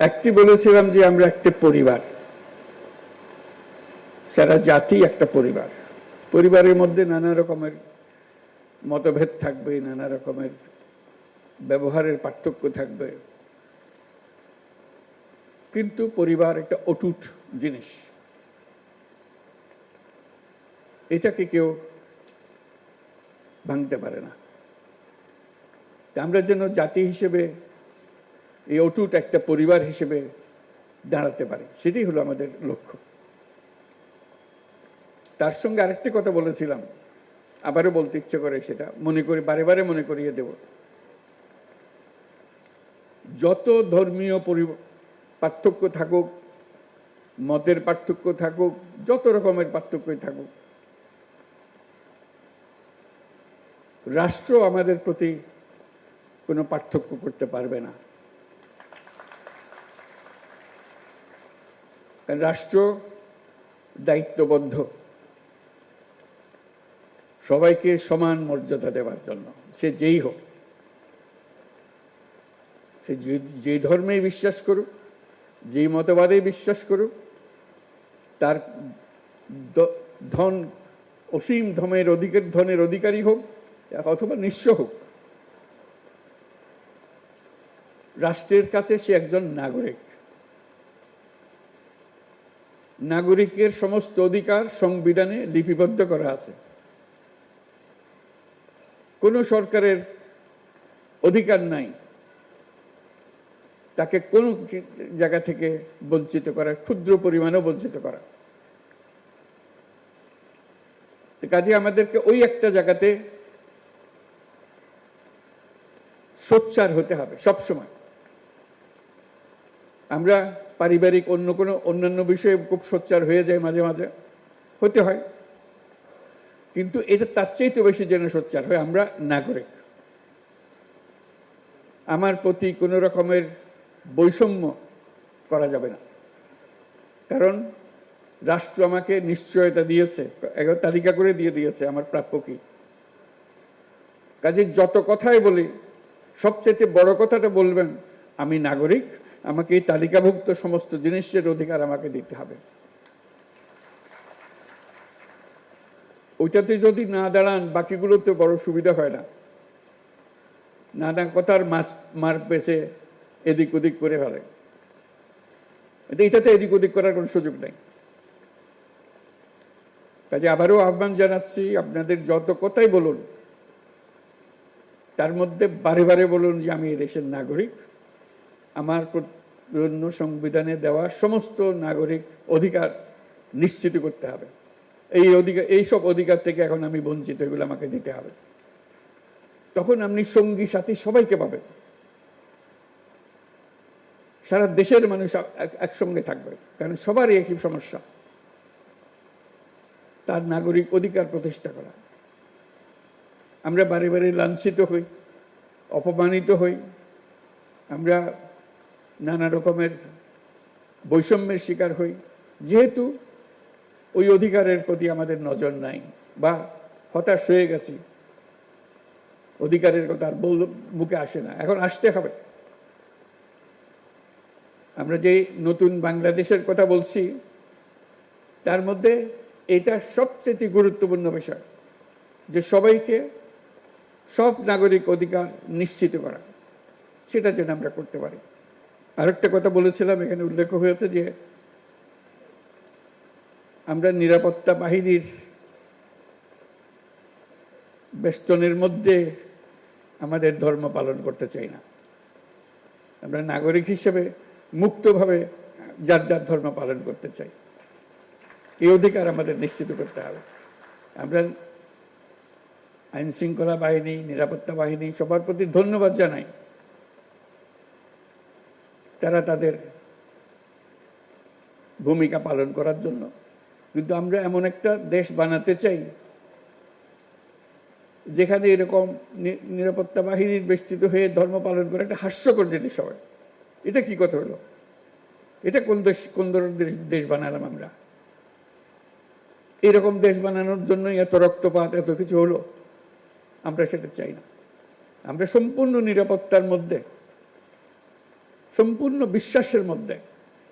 একটি বলেছিলাম যে আমরা একটা পরিবার। সারা জাতি একটা পরিবার। পরিবারের মধ্যে নানা রকমের মতভেদ থাকবে, নানা রকমের ব্যবহারের পার্থক্য থাকবে। কিন্তু পরিবার একটা অটুট জিনিস। এটাকে কেউ ভাঙতে পারে না। আমরা যেন জাতি হিসেবে এই অটুট একটা পরিবার হিসেবে দাঁড়াতে পারি। সেটাই হলো আমাদের লক্ষ্য। তার সঙ্গে আরেকটি কথা বলেছিলাম। আবারও বলতে ইচ্ছে করে সেটা। মনে করি, বারে বারে মনে করিয়ে দেব। যত ধর্মীয় পরি- পার্থক্য থাকুক, মতের পার্থক্য থাকুক, যত রকমের পার্থক্যই থাকুক, রাষ্ট্র আমাদের প্রতি কোনো পার্থক্য করতে পারবে না। রাষ্ট্র দায়িত্ববদ্ধ। সবাইকে সমান মর্যাদা দেওয়ার জন্য, সে যেই হোক। সে যে- যে ধর্মে বিশ্বাস করুক যেই মতবাদে বিশ্বাস করুক, তার ধন, অসীম ধনের অধিকার, ধনের অধিকারী হোক, অথবা নিঃস্ব হোক। রাষ্ট্রের কাছে সে একজন নাগরিক। নাগরিকের সমস্ত অধিকার সংবিধানে লিপিবদ্ধ করা আছে। কোন সরকারের অধিকার নাই। তাকে কোন জায়গা থেকে বঞ্চিত করা, ক্ষুদ্র পরিমাণেও বঞ্চিত করা। কাজে আমাদেরকে ওই একটা জায়গাতে সোচ্চার হতে হবে সবসময়। আমরা পারিবারিক অন্য কোনো, অন্যান্য বিষয়ে খুব সোচ্চার হয়ে যায় মাঝে মাঝে। হতে হয়। কিন্তু এটা তার তো বেশি যেন সোচ্চার হয়, আমরা নাগরিক। আমার প্রতি কোনো রকমের বৈষম্য করা যাবে না। কারণ রাষ্ট্র আমাকে নিশ্চয়তা দিয়েছে তালিকা করে দিয়ে দিয়েছে আমার প্রাপ্য কি। কাজে যত কথাই বলি সবচেয়ে বড় কথাটা বলবেন, আমি নাগরিক আমাকে এই তালিকাভুক্ত সমস্ত জিনিসের অধিকার আমাকে দিতে হবে। ওইটাতে যদি না দাঁড়ান বাকিগুলোতে বড় সুবিধা হয় না। নানা কথার মাছ মার পেছে এদিক ওদিক করে ফেলে। এটাতে এদিক ওদিক করার কোনো সুযোগ নেই। কাজে আবারও আহ্বান জানাচ্ছি, আপনাদের যত কথাই বলুন, তার মধ্যে বারে বারে বলুন যে আমি দেশের নাগরিক। আমার জন্য সংবিধানে দেওয়া সমস্ত নাগরিক অধিকার নিশ্চিত করতে হবে। এই অধিকার, এই সব অধিকার থেকে এখন আমি বঞ্চিত, এগুলো আমাকে দিতে হবে। তখন আপনি সঙ্গী, সাথী সবাইকে পাবেন। সারা দেশের মানুষ এক- একসঙ্গে থাকবে, কারণ সবারই একই সমস্যা। তার নাগরিক অধিকার প্রতিষ্ঠা করা। আমরা বারে বারে লাঞ্ছিত হই, অপমানিত হই। আমরা নানা রকমের বৈষম্যের শিকার হই। যেহেতু ওই অধিকারের প্রতি আমাদের নজর নাই বা হতাশ হয়ে গেছি, অধিকারের কথা আর বল, মুখে আসে না। এখন আসতে হবে। আমরা যে নতুন বাংলাদেশের কথা বলছি, তার মধ্যে এটা সবচেয়ে গুরুত্বপূর্ণ বিষয় যে সবাইকে সব নাগরিক অধিকার নিশ্চিত করা, সেটা যেন আমরা করতে পারি। আরেকটা কথা বলেছিলাম, এখানে উল্লেখ হয়েছে যে আমরা নিরাপত্তা বাহিনীর বেষ্টনের মধ্যে আমাদের ধর্ম পালন করতে চাই না। আমরা নাগরিক হিসেবে মুক্তভাবে যার যার ধর্ম পালন করতে চাই এই অধিকার আমাদের নিশ্চিত করতে হবে। আমরা আইন শৃঙ্খলা বাহিনী, নিরাপত্তা বাহিনী সবার প্রতি ধন্যবাদ জানাই। তারা তাদের ভূমিকা পালন করার জন্য। কিন্তু আমরা এমন একটা দেশ বানাতে চাই, যেখানে এরকম নিরাপত্তা বাহিনীর বেষ্টিত হয়ে ধর্ম পালন করে একটা হাস্যকর জিনিস হবে। এটা কি কথা হলো? এটা কোন দেশ, কোন ধরনের দেশ- বানালাম আমরা? এরকম দেশ বানানোর জন্যই এত রক্তপাত, এত কিছু হলো। আমরা সেটা চাই না। আমরা সম্পূর্ণ নিরাপত্তার মধ্যে সম্পূর্ণ বিশ্বাসের মধ্যে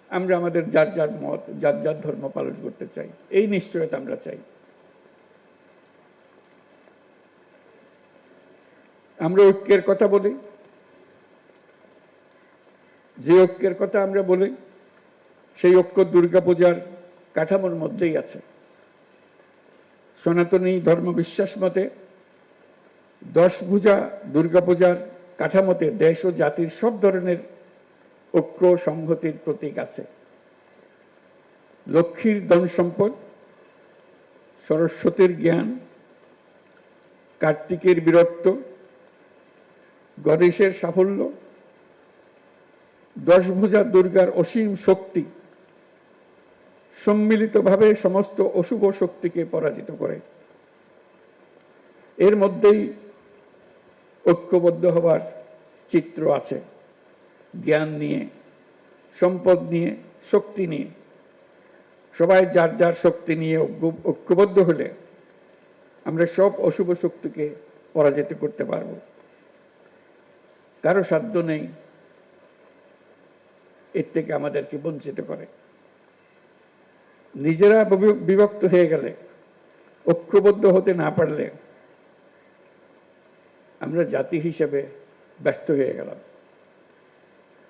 আমরা আমাদের যার যার মত, যার যার ধর্ম পালন করতে চাই। এই নিশ্চয়তা আমরা চাই। আমরা ঐক্যের কথা বলি। যে ঐক্যের কথা আমরা বলি, সেই ঐক্য দুর্গাপূজার কাঠামোর মধ্যেই আছে। সনাতনী ধর্ম বিশ্বাস মতে দশ পূজা দুর্গাপূজার কাঠামোতে দেশ ও জাতির সব ধরনের ঐক্য সংহতির প্রতীক আছে। লক্ষ্মীর ধন সম্পদ, সরস্বতীর জ্ঞান, কার্তিকের বীরত্ব, গণেশের সাফল্য, দশভুজা দুর্গার অসীম শক্তি সম্মিলিতভাবে সমস্ত অশুভ শক্তিকে পরাজিত করে। এর মধ্যেই ঐক্যবদ্ধ হবার চিত্র আছে। জ্ঞান নিয়ে, সম্পদ নিয়ে, শক্তি নিয়ে। সবাই যার যার শক্তি নিয়ে ঐক্যবদ্ধ হলে আমরা সব অশুভ শক্তিকে পরাজিত করতে পারব। কারও সাধ্য নেই এর থেকে আমাদেরকে বঞ্চিত করে। নিজেরা বিভক্ত হয়ে গেলে, ঐক্যবদ্ধ হতে না পারলে আমরা জাতি হিসেবে ব্যর্থ হয়ে গেলাম।